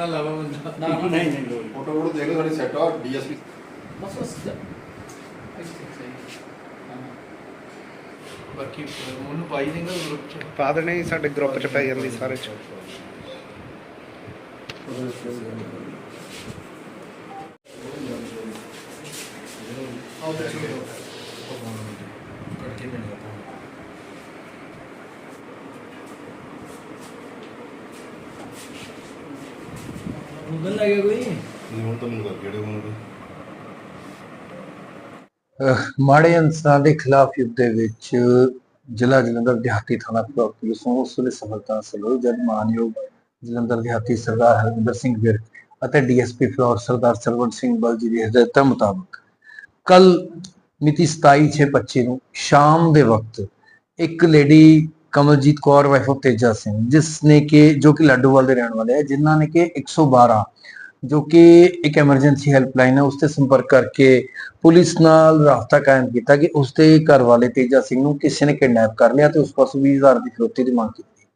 ਨਾ ਲਾਵਾ ਬੰਦਾ। ਨਾ ਨਾ ਨਹੀਂ ਨਹੀਂ ਲੋੜ ਫੋਟੋ ਫੋਟੋ ਦੇਖ ਲਓ ਸਾਡੀ ਸੈਟ ਆ ਡੀਐਸਪੀ ਬਸ ਬਸ। ਬਾਕੀ ਉਹਨੂੰ ਪਾਈ ਦੇਗਾ ਗਰੁੱਪ ਚ। ਪਾ ਦੇਣੇ ਸਾਡੇ ਗਰੁੱਪ 'ਚ ਪੈ ਜਾਂਦੀ ਸਾਰੇ 'ਚ। ਆਓ ਤੇ ਚਲੋ ਕਰਕੇ ਮਿਲਦਾ ਗੂਗਲ ਲੱਗਿਆ ਕੋਈ? ਨਹੀਂ ਹੁਣ ਤਾਂ ਮੈਨੂੰ ਕਰ ਕਿਹੜੇ ਹੋਣਗੇ ਅਹ ਮਾੜੇ ਇਨਸਾਨਾਂ ਦੇ ਖਿਲਾਫ ਯੁੱਧ ਦੇ ਵਿੱਚ ਜ਼ਿਲ੍ਹਾ ਜਲੰਧਰ ਦਿਹਾਤੀ ਥਾਣਾ ਪੁਲਿਸ ਨੂੰ ਉਸ ਵੇਲੇ ਸਫਲਤਾ ਹਾਸਲ ਹੋਈ। ਜਦ ਮਾਨਯੋਗ ਜਲੰਧਰ ਦਿਹਾਤੀ ਸਰਦਾਰ ਹਰਵਿੰਦਰ ਸਿੰਘ ਵਿਰਕ ਅਤੇ ਡੀਐਸਪੀ ਫਲੋਰ ਸਰਦਾਰ ਸਰਵਣ ਸਿੰਘ ਬਲ ਜੀ ਦੀ ਹਦਾਇਤਾਂ ਮੁਤਾਬਕ ਕੱਲ ਮਿਤੀ 27/6/25 ਨੂੰ ਸ਼ਾਮ ਦੇ ਵਕਤ ਇੱਕ lady Kamaljit Kaur wife of Teja Singh ਜਿਸ ਨੇ ਕਿ, ਜੋ ਕਿ ਲੱਡੂਵਾਲ ਦੇ ਰਹਿਣ ਵਾਲੇ ਹੈ ਜਿਨ੍ਹਾਂ ਨੇ ਕਿ 112 ਜੋ ਕਿ ਇੱਕ ਐਮਰਜੈਂਸੀ ਹੈਲਪਲਾਈਨ ਹੈ ਉਸ ਤੇ ਸੰਪਰਕ ਕਰਕੇ ਪੁਲਿਸ ਨਾਲ ਰਾਬਤਾ ਕਾਇਮ ਕੀਤਾ ਕਿ ਉਸ ਦੇ ਘਰ ਵਾਲੇ ਤੇਜਾ ਸਿੰਘ ਨੂੰ ਕਿਸੇ ਨੇ ਕਿਡਨੈਪ ਕਰ ਲਿਆ ਤੇ ਉਸ ਪਾਸੋਂ 20000 ਦੀ ਫਿਰੌਤੀ ਦੀ ਮੰਗ ਕੀਤੀ।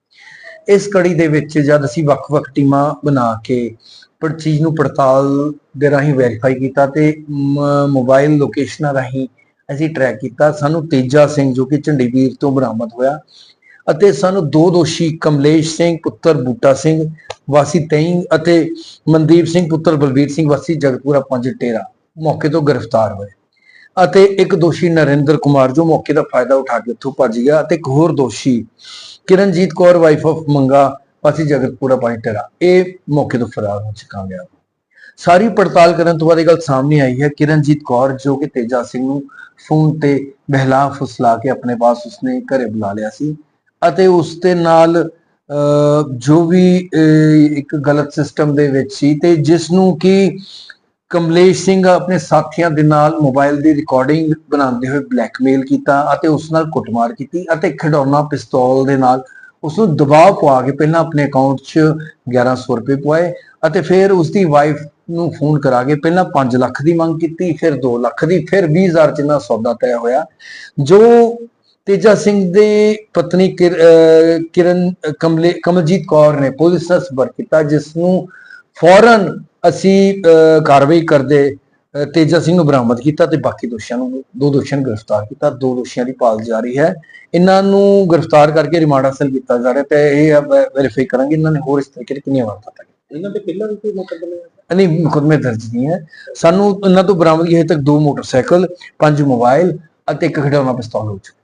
ਇਸ ਕੜੀ ਦੇ ਵਿੱਚ ਜਦ ਅਸੀਂ ਵੱਖ-ਵੱਖ ਟੀਮਾਂ ਬਣਾ ਕੇ ਪਰ ਚੀਜ਼ ਨੂੰ ਪੜਤਾਲ ਦੇ ਰਾਹੀਂ ਵੈਰੀਫਾਈ ਕੀਤਾ ਤੇ ਮ- ਮੋਬਾਈਲ ਲੋਕੇਸ਼ਨਾਂ ਰਾਹੀਂ ਅਸੀਂ ਟਰੈਕ ਕੀਤਾ, ਸਾਨੂੰ ਤੇਜਾ ਸਿੰਘ ਜੋ ਕਿ ਝੰਡੀਵੀਰ ਤੋਂ ਬਰਾਮਦ ਹੋਇਆ ਅਤੇ ਸਾਨੂੰ ਦੋ ਦੋਸ਼ੀ ਕਮਲੇਸ਼ ਸਿੰਘ, ਪੁੱਤਰ ਬੂਟਾ ਸਿੰਘ, ਵਾਸੀ ਤੈਂ ਅਤੇ ਮਨਦੀਪ ਸਿੰਘ, ਪੁੱਤਰ ਬਲਬੀਰ ਸਿੰਘ, ਵਾਸੀ ਜਗਤਪੁਰਾ ਪੰਜ ਟੇਰਾ ਮੌਕੇ ਤੋਂ ਗ੍ਰਿਫਤਾਰ ਹੋਏ। ਅਤੇ ਇੱਕ ਦੋਸ਼ੀ ਨਰਿੰਦਰ ਕੁਮਾਰ ਜੋ ਮੌਕੇ ਦਾ ਫਾਇਦਾ ਉਠਾ ਕੇ ਉੱਥੋਂ ਭੱਜ ਗਿਆ ਅਤੇ ਇੱਕ ਹੋਰ ਦੋਸ਼ੀ ਕਿਰਨਜੀਤ ਕੌਰ ਵਾਈਫ ਆਫ ਮੰਗਾ, ਵਾਸੀ ਜਗਤਪੁਰਾ ਪੰਜ ਟੇਰਾ ਇਹ ਮੌਕੇ ਤੋਂ ਫਰਾਰ ਹੋ ਚੁੱਕਾ ਗਿਆ। ਸਾਰੀ ਪੜਤਾਲ ਕਰਨ ਤੋਂ ਬਾਅਦ ਇਹ ਗੱਲ ਸਾਹਮਣੇ ਆਈ ਹੈ। ਕਿਰਨਜੀਤ ਕੌਰ ਜੋ ਕਿ ਤੇਜਾ ਸਿੰਘ ਨੂੰ ਫੋਨ ਤੇ ਬਹਿਲਾ ਫੁਸਲਾ ਕੇ ਆਪਣੇ ਪਾਸ ਉਸਨੇ ਘਰੇ ਬੁਲਾ ਲਿਆ ਸੀ। ਅਤੇ ਉਸ ਦੇ ਨਾਲ ਅਹ, ਜੋ ਵੀ ਇੱਕ ਗਲਤ ਸਿਸਟਮ ਦੇ ਵਿੱਚ ਸੀ ਤੇ ਜਿਸ ਨੂੰ ਕਿ ਕਮਲੇਸ਼ ਸਿੰਘ ਆਪਣੇ ਸਾਥੀਆਂ ਦੇ ਨਾਲ ਮੋਬਾਈਲ ਦੀ ਰਿਕਾਰਡਿੰਗ ਬਣਾਉਂਦੇ ਹੋਏ ਬਲੈਕਮੇਲ ਕੀਤਾ ਅਤੇ ਉਸ ਨਾਲ ਕੁੱਟਮਾਰ ਕੀਤੀ ਅਤੇ ਖਿਡੌਣਾ ਪਿਸਤੌਲ ਦੇ ਨਾਲ ਉਸ ਨੂੰ ਦਬਾਅ ਪਵਾ ਕੇ ਪਹਿਲਾਂ ਆਪਣੇ ਅਕਾਊਂਟ 'ਚ 1100 ਰੁਪਏ ਪਵਾਏ ਅਤੇ ਫਿਰ ਉਸ ਦੀ ਵਾਈਫ ਨੂੰ ਫੋਨ ਕਰਾ ਕੇ ਪਹਿਲਾਂ 5 ਲੱਖ ਦੀ ਮੰਗ ਕੀਤੀ ਫਿਰ 2 ਲੱਖ ਦੀ ਫਿਰ 20000 ਚ ਨਾ ਸੌਦਾ ਤੈਅ ਹੋਇਆ ਜੋ ਤੇਜਾ ਸਿੰਘ ਦੇ ਪਤਨੀ ਕਿਰਨ ਕਮਲੇ ਕਮਲਜੀਤ ਕੌਰ ਨੇ ਪੁਲਿਸ ਨਾਲ ਸੰਪਰਕ ਕੀਤਾ ਜਿਸ ਨੂੰ ਫੌਰਨ ਅਸੀਂ ਕਾਰਵਾਈ ਕਰਦੇ ਤੇਜਾ ਸਿੰਘ ਨੂੰ ਬਰਾਮਦ ਕੀਤਾ ਤੇ ਬਾਕੀ ਦੋਸ਼ੀਆਂ ਨੂੰ ਦੋ ਦੋਸ਼ੀਆਂ ਨੂੰ ਗ੍ਰਿਫਤਾਰ ਕੀਤਾ ਦੋ ਦੋਸ਼ੀਆਂ ਦੀ ਭਾਲ ਜਾਰੀ ਹੈ। ਇਹਨਾਂ ਨੂੰ ਗ੍ਰਿਫਤਾਰ ਕਰਕੇ ਰਿਮਾਂਡ ਹਾਸਲ ਕੀਤਾ ਜਾ ਰਿਹਾ ਤੇ ਇਹ ਵੈਰੀਫਾਈ ਕਰਾਂਗੇ ਇਹਨਾਂ ਨੇ ਹੋਰ ਇਸ ਤਰੀਕੇ ਦੇ ਕਿੰਨੀਆਂ ਵਾਰਦਾਤਾਂ ਕੀਤੀਆਂ। ਇਹਨਾਂ ਤੇ ਪਹਿਲਾਂ ਵੀ ਕੋਈ ਮੁਕੱਦਮੇ ਨਹੀਂ ਮੁਕਦਮੇ ਦਰਜ ਨਹੀਂ ਹੈ। ਸਾਨੂੰ ਇਹਨਾਂ ਤੋਂ ਬਰਾਮਦਗੀ ਹਜੇ ਤੱਕ ਦੋ ਮੋਟਰਸਾਈਕਲ ਪੰਜ ਮੋਬਾਈਲ ਅਤੇ ਇੱਕ ਖਿਡੌਣਾ ਪਿਸਤੌਲ ਹੋ ਚੁੱਕਾ।